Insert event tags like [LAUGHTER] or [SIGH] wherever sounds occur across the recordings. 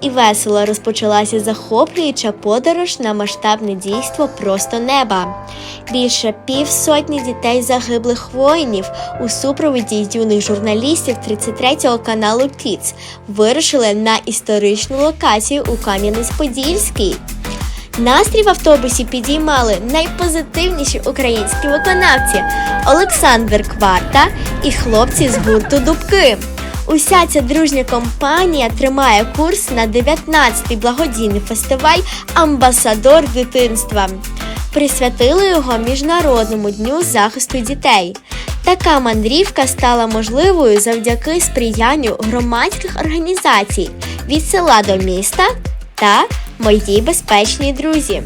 і весело розпочалася захоплююча подорож на масштабне дійство просто неба. Більше півсотні дітей загиблих воїнів у супроводі юних журналістів 33-го каналу Кіц вирушили на історичну локацію у Кам'янець-Подільський. Настрій в автобусі підіймали найпозитивніші українські виконавці Олександр Кварта і хлопці з гурту Дубки. Уся ця дружня компанія тримає курс на 19-й благодійний фестиваль Амбасадор дитинства. Присвятили його Міжнародному дню захисту дітей. Така мандрівка стала можливою завдяки сприянню громадських організацій від села до міста та мої безпечні друзі.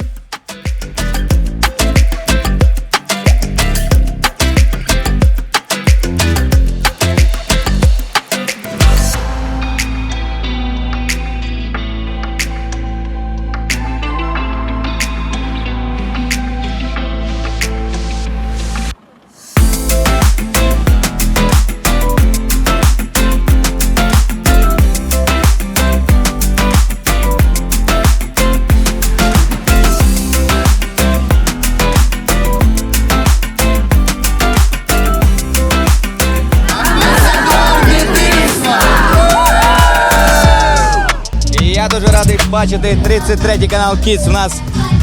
Бачити 33 канал Kids у нас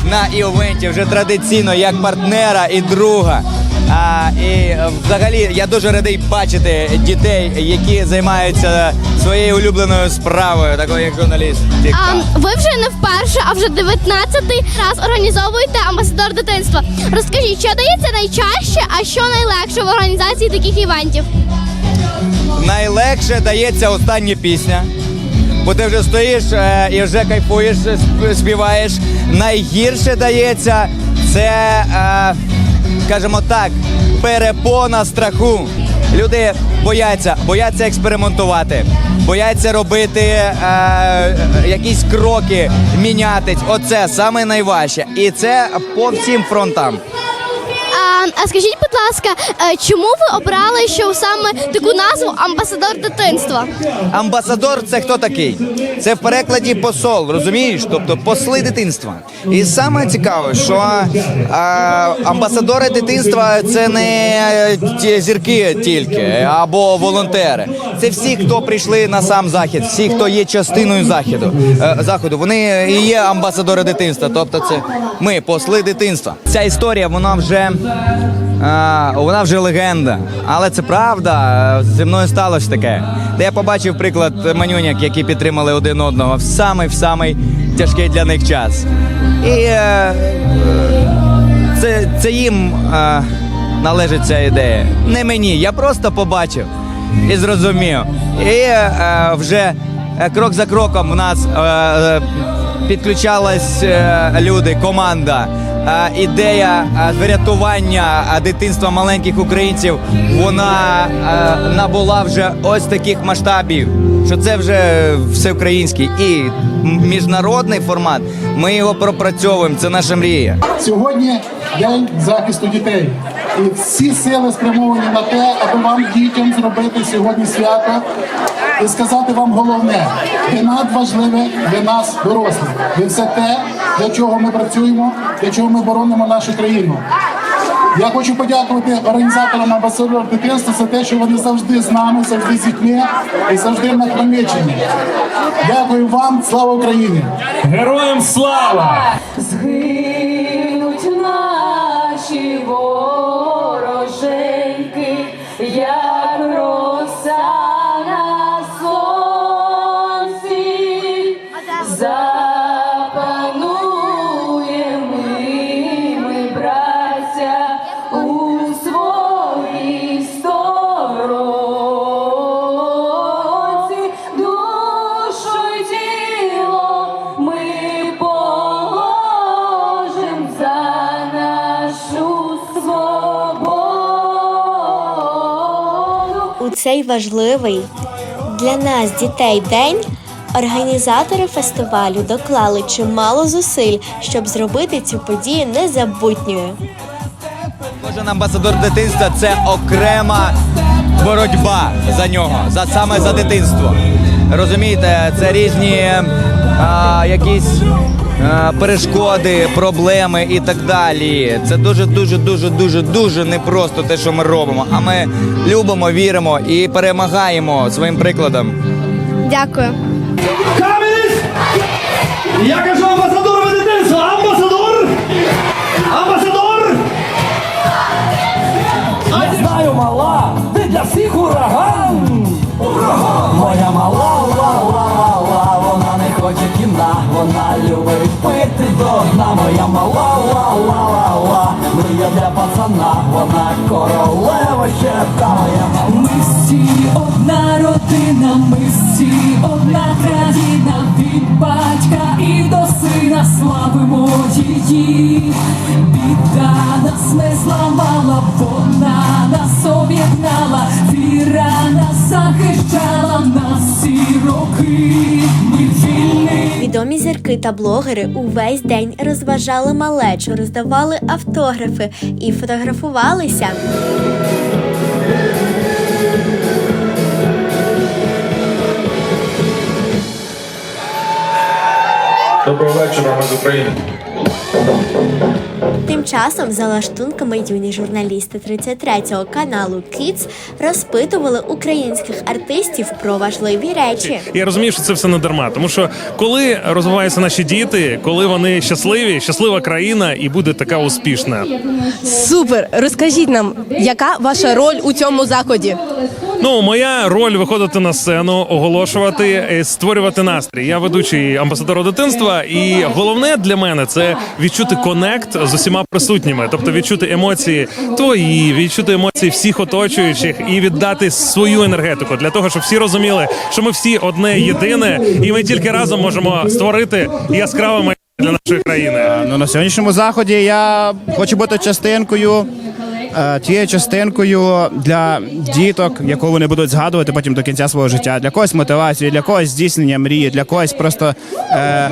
на івенті вже традиційно як партнера і друга. А, і взагалі я дуже радий бачити дітей, які займаються своєю улюбленою справою, такою як журналіст. А, ви вже не вперше, а вже 19-й раз організовуєте амбасадор дитинства. Розкажіть, що дається найчаще, а що найлегше в організації таких івентів? Найлегше дається остання пісня. Бо ти вже стоїш е, і вже кайфуєш, е, співаєш. Найгірше дається це, е, скажімо так, перепона страху. Люди бояться, бояться експериментувати, бояться робити е, якісь кроки, мінятись. Оце саме найважче. І це по всім фронтам. А, а скажіть, будь ласка, е, чому ви обрали що саме таку назву амбасадор дитинства? Амбасадор це хто такий? Це в перекладі посол, розумієш? Тобто посли дитинства. І саме цікаве, що а, амбасадори дитинства це не ті зірки тільки або волонтери. Це всі, хто прийшли на сам захід, всі, хто є частиною заходу. Е, заходу. Вони і є амбасадори дитинства. Тобто, це ми, посли дитинства. Ця історія, вона вже. Вона вже легенда, але це правда. Зі мною сталося таке. Де я побачив приклад манюняк, які підтримали один одного в самий в самий тяжкий для них час. І е, е, це, це їм е, належить ця ідея. Не мені. Я просто побачив і зрозумів. І е, вже е, крок за кроком в нас е, е, підключались е, люди, команда. Ідея врятування дитинства маленьких українців вона набула вже ось таких масштабів, що це вже всеукраїнський і міжнародний формат. Ми його пропрацьовуємо. Це наша мрія. Сьогодні день захисту дітей. І всі сили спрямовані на те, аби вам дітям зробити сьогодні свято і сказати вам головне, ви надважливе для нас, дорослих. Ви все те, для чого ми працюємо, для чого ми боронимо нашу країну. Я хочу подякувати організаторам амбасадор дитинства за те, що вони завжди з нами, завжди з дітьми і завжди на Хмельниччині. Дякую вам, слава Україні! Героям слава! Згинуть наші вороженьки, як роса на сонці, важливий для нас, дітей, день організатори фестивалю доклали чимало зусиль, щоб зробити цю подію незабутньою. Кожен амбасадор дитинства це окрема боротьба за нього, за саме за дитинство. Розумієте, це різні а, якісь перешкоди, проблеми і так далі. Це дуже, дуже, дуже, дуже, дуже непросто те, що ми робимо. А ми любимо, віримо і перемагаємо своїм прикладом. Дякую. Я кажу амбасадор пити до дна. Моя мала, ла, ла, ла, ла, мрія для пацана, вона королева ще та моя. Ми всі одна родина, ми всі одна країна, від батька і до сина славимо її. Біда нас не зламала, вона нас об'єднала, віра нас захищала Зірки та блогери увесь день розважали малечу, роздавали автографи і фотографувалися. Доброго вечора, ми з України. Тим часом, за лаштунками юні журналісти 33-го каналу Kids розпитували українських артистів про важливі речі. Я розумію, що це все не дарма, тому що коли розвиваються наші діти, коли вони щасливі, щаслива країна і буде така успішна. Супер! Розкажіть нам, яка ваша роль у цьому заході? Ну, моя роль виходити на сцену, оголошувати, е, створювати настрій. Я ведучий амбасадор дитинства, і головне для мене це відчути конект з усіма присутніми, тобто відчути емоції твої, відчути емоції всіх оточуючих і віддати свою енергетику для того, щоб всі розуміли, що ми всі одне єдине, і ми тільки разом можемо створити яскраве майбутнє для нашої країни. Ну, на сьогоднішньому заході я хочу бути частинкою. Е, Тією частинкою для діток, яку вони будуть згадувати потім до кінця свого життя. Для когось мотивацію, для когось здійснення мрії, для когось просто е,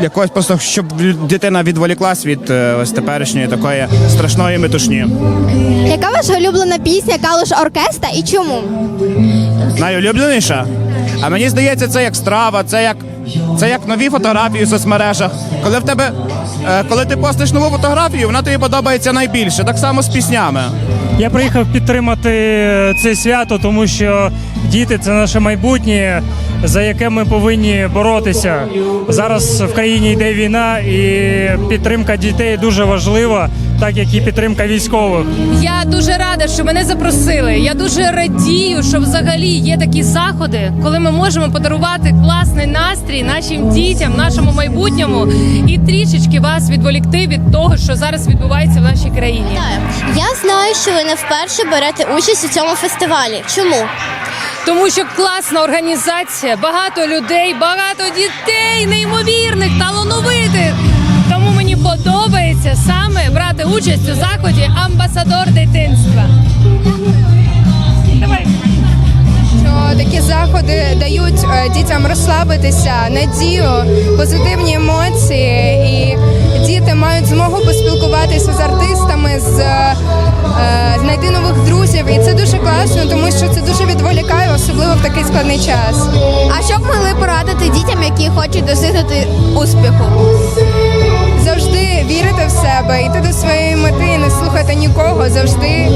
для когось просто щоб дитина відволіклась від е, ось теперішньої такої страшної метушні. Яка ваша улюблена пісня Калуш Оркестра і чому? Найулюбленіша. А мені здається, це як страва, це як це як нові фотографії в соцмережах. Коли в тебе, е, коли ти постиш нову фотографію, вона тобі подобається найбільше. Так само з піснями. Я приїхав підтримати це свято, тому що діти це наше майбутнє, за яке ми повинні боротися. Зараз в країні йде війна, і підтримка дітей дуже важлива, так як і підтримка військових. Я дуже рада, що мене запросили. Я дуже радію, що взагалі є такі заходи, коли ми можемо подарувати класний настрій нашим дітям, нашому майбутньому і трішечки вас відволікти від того, що зараз відбувається в нашій країні. Я знаю, що ви не вперше берете участь у цьому фестивалі. Чому? Тому що класна організація, багато людей, багато дітей, неймовірних, талановитих. Мені подобається саме брати участь у заході амбасадор дитинства. Давай. що такі заходи дають е, дітям розслабитися, надію, позитивні емоції, і діти мають змогу поспілкуватися з артистами, з е, знайти нових друзів. І це дуже класно, тому що це дуже відволікає, особливо в такий складний час. А що б могли порадити дітям, які хочуть досягнути успіху? Вірити в себе, йти до своєї мети, не слухати нікого, завжди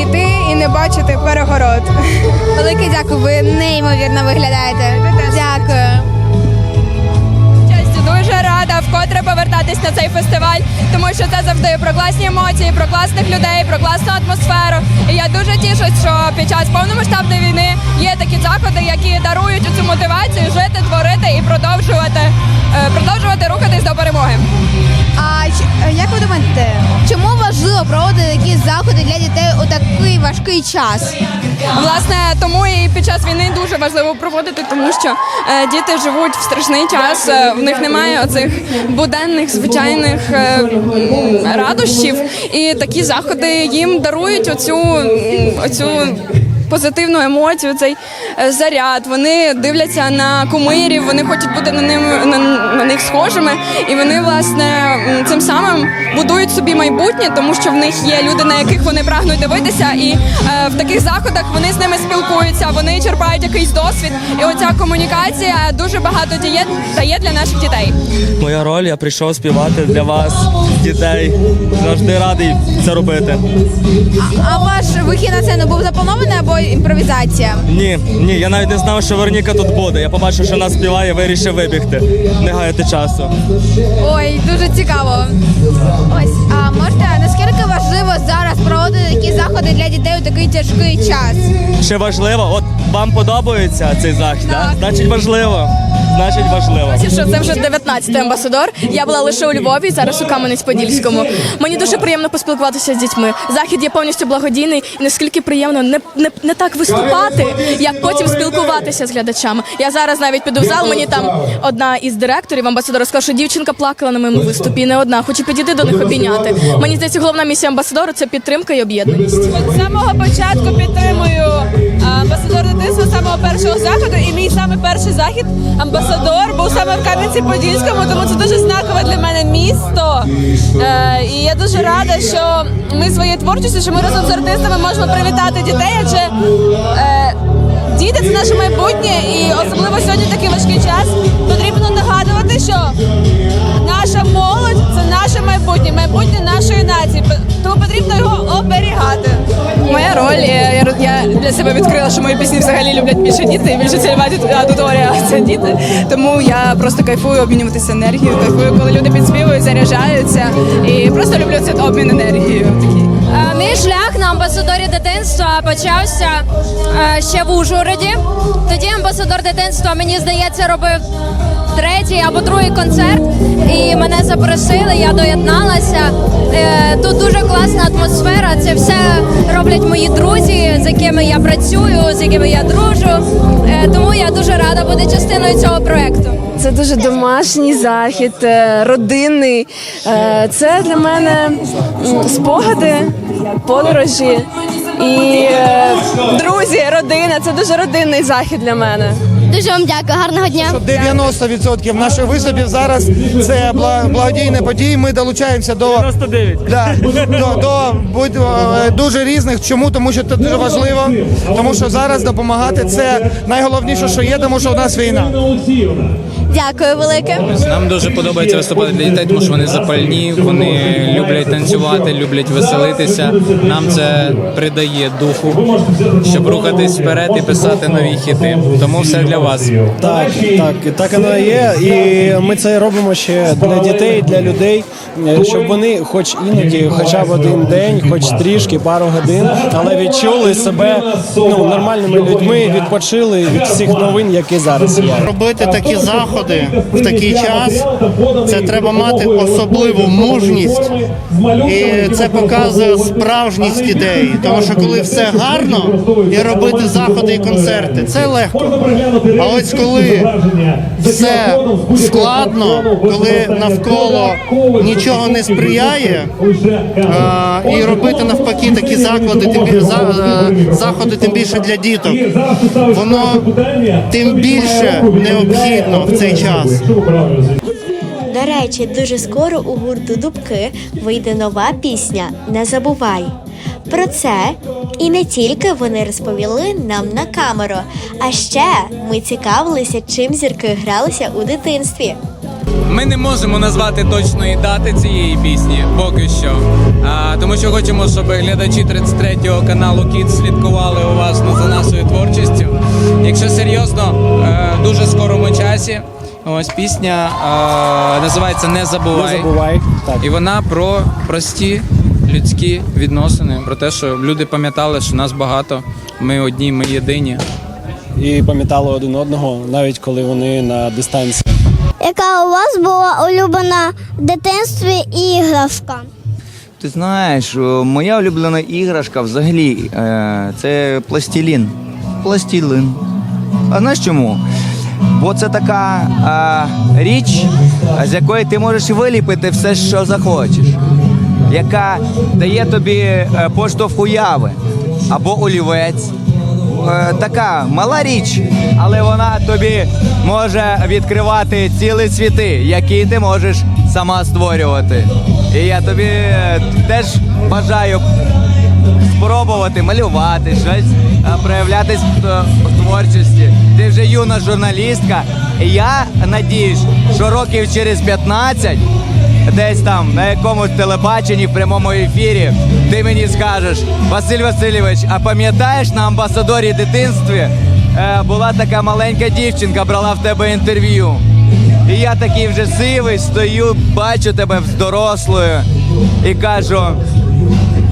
йти і не бачити перегород. [LAUGHS] Велике дякую, ви неймовірно виглядаєте. Дякую. Честю, дуже рада вкотре повертатись на цей фестиваль, тому що це завжди про класні емоції, про класних людей, про класну атмосферу. І я дуже тішусь, що під час повномасштабної війни є такі заходи, які дарують цю мотивацію жити, творити і продовжувати, е, продовжувати рухатись до перемоги. А як ви думаєте, чому важливо проводити такі заходи для дітей у такий важкий час? Власне, тому і під час війни дуже важливо проводити, тому що е, діти живуть в страшний час. е, в них немає оцих буденних звичайних е, радощів, і такі заходи їм дарують оцю, оцю позитивну емоцію, цей е, заряд. Вони дивляться на кумирів, вони хочуть бути на ним на, на них схожими, і вони власне цим самим будують собі майбутнє, тому що в них є люди, на яких вони прагнуть дивитися, і е, в таких заходах вони з ними спілкуються, вони черпають якийсь досвід. І оця комунікація дуже багато діє дає для наших дітей. Моя роль, я прийшов співати для вас, дітей. Завжди радий це робити. А ваш вихід на сцену був запланований або імпровізація? Ні, ні, я навіть не знав, що Вероніка тут буде. Я побачив, що вона співає, вирішив вибігти. Не гаяти часу. Ой, дуже цікаво. Ось, а можете, наскільки важливо зараз проводити такі заходи для дітей у такий тяжкий час? Ще важливо, от вам подобається цей захід, да? значить важливо. Значить важливо. що це вже 19-й амбасадор. Я була лише у Львові, зараз у Кам'янець-Подільському. Мені дуже приємно поспілкуватися з дітьми. Захід є повністю благодійний, і наскільки приємно не, не, не так виступати, як потім спілкуватися з глядачами. Я зараз навіть піду в зал. Мені там одна із директорів амбасадора сказала, що дівчинка плакала на моєму виступі. Не одна, хочу підійти до них обійняти. Мені здається, головна місія амбасадору це підтримка і об'єднаність. З самого початку підтримую амбасадор дитинства самого першого заходу. І мій саме перший захід амбасадор був саме в Кам'янці-Подільському, тому це дуже знакове для мене місто. Е, і я дуже рада, що ми своєю творчістю, що ми разом з артистами можемо привітати дітей, адже е, діти це наше майбутнє, і особливо сьогодні такий важкий час. Потрібно нагадувати, що наша молодь наше майбутнє, майбутнє нашої нації. Тому потрібно його оберігати. Моя роль я, я для себе відкрила, що мої пісні взагалі люблять більше діти, і більше цільова аудиторія це діти. Тому я просто кайфую обмінюватися енергією, кайфую, коли люди підспівують, заряджаються, і просто люблю цей обмін енергією. Е, Мій шлях на амбасадорі дитинства почався е, ще в Ужгороді. Тоді амбасадор дитинства, мені здається, робив третій або другий концерт, і мене запросили, я доєдналася. Е, Тут дуже класна атмосфера. Це все роблять мої друзі, з якими я працюю, з якими я дружу. Е, Тому я дуже рада бути частиною цього проекту. Це дуже домашній захід, е, родинний. Це для мене спогади, подорожі і друзі, родина. Це дуже родинний захід для мене. Дуже вам дякую, гарного дня. 90% наших виступів зараз це бла- благодійні події. Ми долучаємося до 99. Да, до, до будь, е, дуже різних. Чому? Тому що це дуже важливо. Тому що зараз допомагати це найголовніше, що є, тому що у нас війна. Дякую велике. Нам дуже подобається виступати для дітей, тому що вони запальні, вони люблять танцювати, люблять веселитися. Нам це придає духу, щоб рухатись вперед і писати нові хіти. Тому все для вас. Так, так, так воно є. І ми це робимо ще для дітей, для людей, щоб вони, хоч іноді, хоча б один день, хоч трішки, пару годин, але відчули себе ну, нормальними людьми, відпочили від всіх новин, які зараз є. Робити такі заходи в такий час це треба мати особливу мужність, і це показує справжність ідеї. Тому що коли все гарно і робити заходи і концерти, це легко. А ось коли все складно, коли навколо нічого не сприяє, а, і робити навпаки такі заклади, тим е, заходи, тим більше для діток, воно тим більше необхідно в цей час. До речі, дуже скоро у гурту Дубки вийде нова пісня Не забувай. Про це і не тільки вони розповіли нам на камеру, а ще ми цікавилися, чим зірки гралися у дитинстві. Ми не можемо назвати точної дати цієї пісні поки що. А, тому що хочемо, щоб глядачі 33-го каналу Кіт слідкували уважно за нашою творчістю. Якщо серйозно, е, дуже скорому часі. Ось пісня е, називається Не забувай. Не забувай. Так. І вона про прості людські відносини, про те, що люди пам'ятали, що нас багато, ми одні, ми єдині. І пам'ятали один одного, навіть коли вони на дистанції. Яка у вас була улюблена в дитинстві іграшка? Ти знаєш, моя улюблена іграшка взагалі е, це пластилін. Пластилин. А знаєш чому? Бо це така е, річ, з якої ти можеш виліпити все, що захочеш, яка дає тобі е, поштовх уяви або олівець, е, така мала річ, але вона тобі може відкривати цілі світи, які ти можеш сама створювати. І я тобі е, теж бажаю спробувати малювати, щось проявлятись в творчості. Ти вже юна журналістка. І я надіюсь, що років через 15 десь там на якомусь телебаченні в прямому ефірі ти мені скажеш, Василь Васильович, а пам'ятаєш на амбасадорі дитинстві е, була така маленька дівчинка, брала в тебе інтерв'ю. І я такий вже сивий, стою, бачу тебе з дорослою і кажу: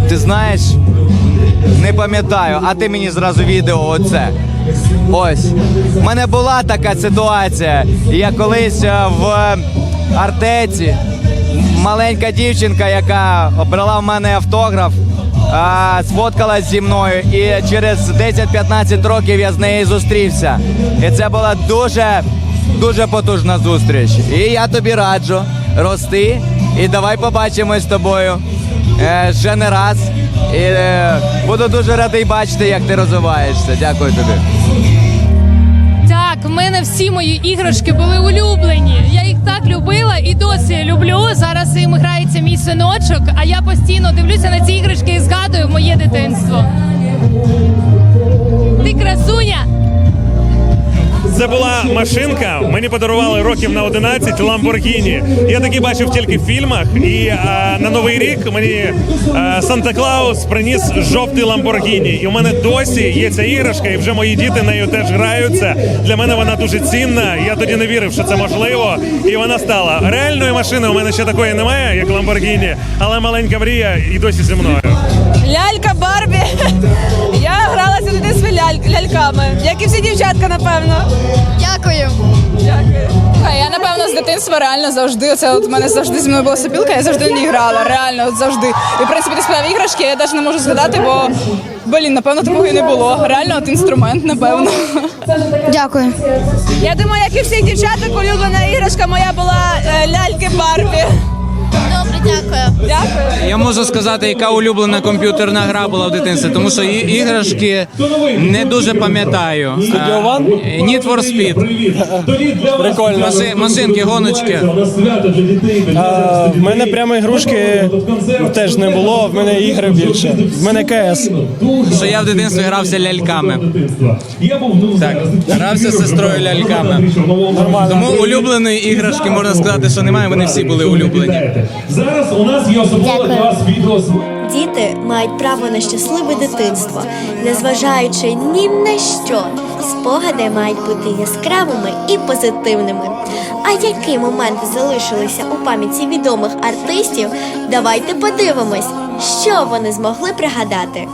ти знаєш, не пам'ятаю, а ти мені зразу відео оце. Ось. У мене була така ситуація. Я колись е, в Артеці маленька дівчинка, яка обрала в мене автограф, сфоткалась зі мною, і через 10-15 років я з нею зустрівся. І це була дуже, дуже потужна зустріч. І я тобі раджу рости, і давай побачимось з тобою ще не раз. І е, буду дуже радий бачити, як ти розвиваєшся. Дякую тобі. Так, в мене всі мої іграшки були улюблені. Я їх так любила і досі люблю. Зараз їм грається мій синочок, а я постійно дивлюся на ці іграшки і згадую моє дитинство. Ти красуня! Це була машинка. Мені подарували років на 11 Ламборгіні. Я такі бачив тільки в фільмах. І е, на новий рік мені Санта Клаус приніс жовтий Ламборгіні. І у мене досі є ця іграшка, і вже мої діти нею теж граються. Для мене вона дуже цінна. Я тоді не вірив, що це можливо. І вона стала реальної машини. У мене ще такої немає, як Ламборгіні, але маленька мрія і досі зі мною. Лялька Барбі. [LAUGHS] Я гралася в дитинстві ляль- ляльками, як і всі дівчатка, напевно. Дякую. Дякую. Я напевно з дитинства реально завжди. Це от в мене завжди зі мною була сопілка, я завжди ній грала. Реально, от завжди. І в принципі ти сказав іграшки, я навіть не можу згадати, бо блін, напевно, такого і не було. Реально, от інструмент, напевно. Дякую. Я думаю, як і всіх дівчаток, улюблена іграшка моя була е, ляльки Барбі. Добре, дякую. Дякую. Я можу сказати, яка улюблена комп'ютерна гра була в дитинстві, тому що і- іграшки не дуже пам'ятаю. Studio One? А, Need for Speed. Прикольно. Маши- машинки, гоночки. А, в мене прямо ігрушки теж не було, в мене ігри більше. В мене КС. Що я в дитинстві грався ляльками. Так, грався з сестрою ляльками. Тому улюбленої іграшки можна сказати, що немає, вони всі були улюблені. Зараз у нас є особливо для вас відео з Діти мають право на щасливе дитинство, незважаючи ні на що. Спогади мають бути яскравими і позитивними. А які моменти залишилися у пам'яті відомих артистів? Давайте подивимось, що вони змогли пригадати.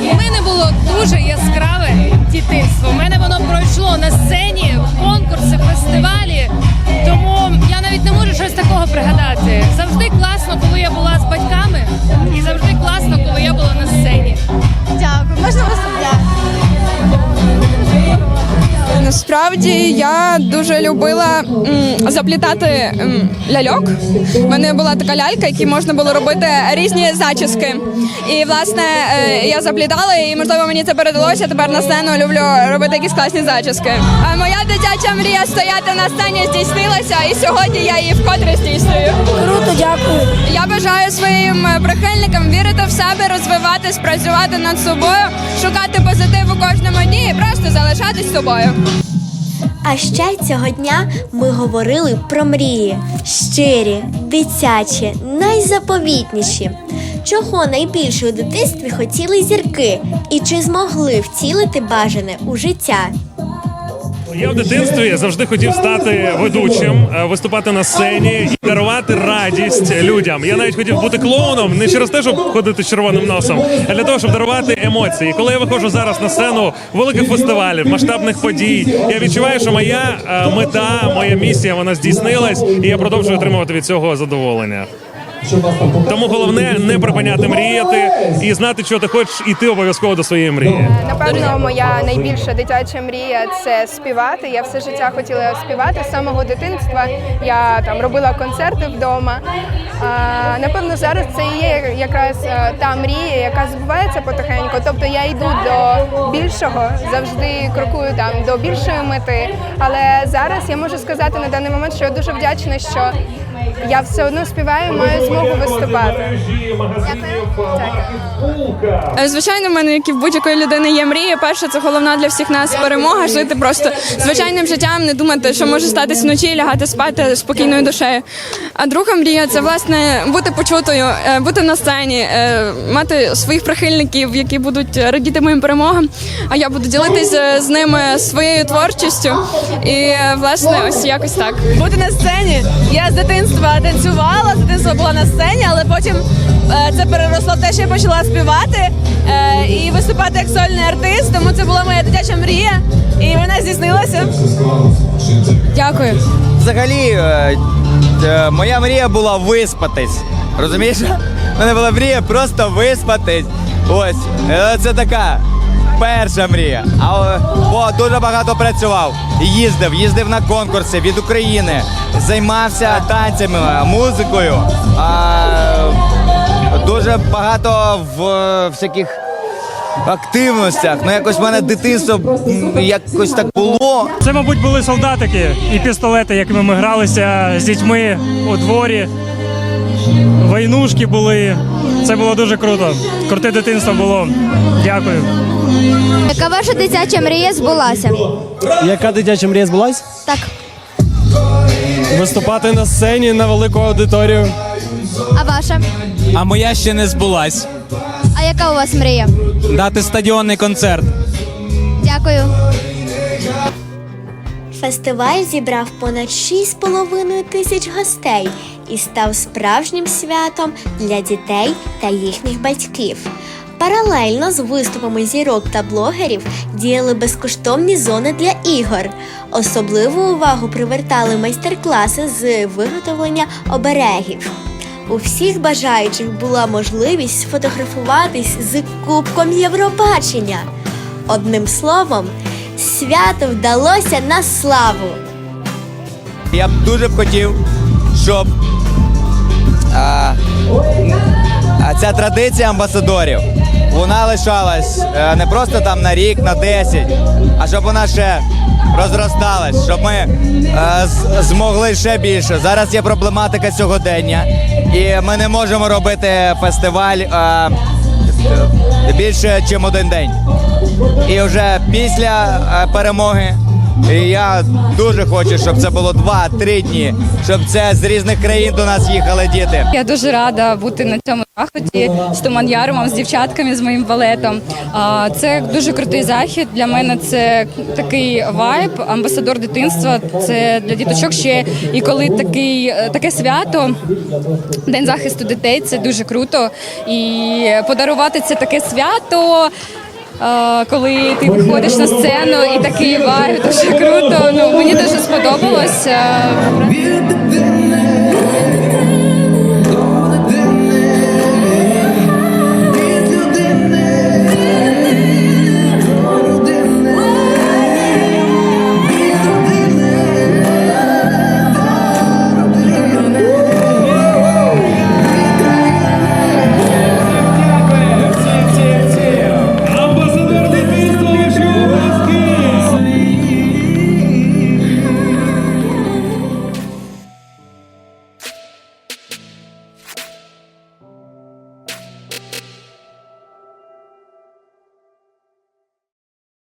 У мене було дуже яскраве дитинство. У мене воно пройшло на сцені, конкурси, фестивалі. Тому я навіть не можу щось такого пригадати. Завжди класно, коли я була з батьками, і завжди класно, коли я була на сцені. Дякую. Можна вас Насправді я дуже любила м, заплітати м, ляльок. У мене була така лялька, якій можна було робити різні зачіски. І власне е, я заплітала, і можливо мені це передалося. Тепер на сцену люблю робити якісь класні зачіски. А моя дитяча мрія стояти на сцені здійснилася, і сьогодні я її вкотре здійснюю. Круто, дякую. Я бажаю своїм е, прихильникам вірити в себе, розвиватись, працювати над собою, шукати позитив у кожному дні і просто залишатись собою. А ще цього дня ми говорили про мрії щирі, дитячі, найзаповітніші. Чого найбільше у дитинстві хотіли зірки, і чи змогли втілити бажане у життя? Я в дитинстві завжди хотів стати ведучим, е, виступати на сцені і дарувати радість людям. Я навіть хотів бути клоуном не через те, щоб ходити червоним носом, а для того, щоб дарувати емоції. Коли я виходжу зараз на сцену великих фестивалів, масштабних подій, я відчуваю, що моя е, мета, моя місія вона здійснилась, і я продовжую отримувати від цього задоволення. Тому головне не припиняти мріяти і знати, що ти хочеш, і ти обов'язково до своєї мрії. Напевно, моя найбільша дитяча мрія це співати. Я все життя хотіла співати з самого дитинства. Я там робила концерти вдома. А, напевно, зараз це і є якраз е, та мрія, яка збувається потихеньку. Тобто я йду до більшого, завжди крокую там до більшої мети. Але зараз я можу сказати на даний момент, що я дуже вдячна, що я все одно співаю, маю змогу виступати. Е, Звичайно, в мене, як і в будь-якої людини, є мрія. Перша це головна для всіх нас перемога. Жити просто звичайним життям, не думати, що може статись вночі, лягати спати спокійною душею. А друга мрія це власне бути почутою, е, бути на сцені, е, мати своїх прихильників, які будуть радіти моїм перемогам. А я буду ділитися з ними своєю творчістю. І власне, ось якось так. бути на сцені. Я з дитинства танцювала, з дитинства була на сцені, але потім е, це переросло в те, що я почала співати е, і виступати як сольний артист. Тому це була моя дитяча мрія, і вона здійснилася. Дякую. Взагалі, е, моя мрія була виспатись. Розумієш? У мене була мрія просто виспатись. Ось, це така перша мрія. А бо дуже багато працював. Їздив, їздив на конкурси від України, займався танцями, музикою. А, дуже багато в всяких активностях. Ну якось в мене дитинство якось так було. Це, мабуть, були солдатики і пістолети, якими ми гралися з дітьми у дворі. Войнушки були. Це було дуже круто. Круте дитинство було. Дякую. Яка ваша дитяча мрія збулася? Яка дитяча мрія збулась? Так. Виступати на сцені на велику аудиторію. А ваша? А моя ще не збулась. А яка у вас мрія? Дати стадіонний концерт. Дякую. Фестиваль зібрав понад 6,5 тисяч гостей і став справжнім святом для дітей та їхніх батьків. Паралельно з виступами зірок та блогерів діяли безкоштовні зони для ігор. Особливу увагу привертали майстер-класи з виготовлення оберегів. У всіх бажаючих була можливість сфотографуватись з Кубком Євробачення. Одним словом, свято вдалося на славу. Я б дуже б хотів, щоб а, а ця традиція амбасадорів вона лишалась е, не просто там на рік, на 10, а щоб вона ще розросталась, щоб ми е, з- змогли ще більше. Зараз є проблематика сьогодення, і ми не можемо робити фестиваль е, е, більше, ніж один день. І вже після е, перемоги і я дуже хочу, щоб це було два-три дні, щоб це з різних країн до нас їхали діти. Я дуже рада бути на цьому заході з Туман Ярумом, з дівчатками, з моїм балетом. Це дуже крутий захід. Для мене це такий вайб, амбасадор дитинства. Це для діточок ще і коли такий таке свято, день захисту дітей. Це дуже круто. І подарувати це таке свято. Коли ти виходиш на сцену і такий вайб, дуже круто. Ну мені дуже Від тебе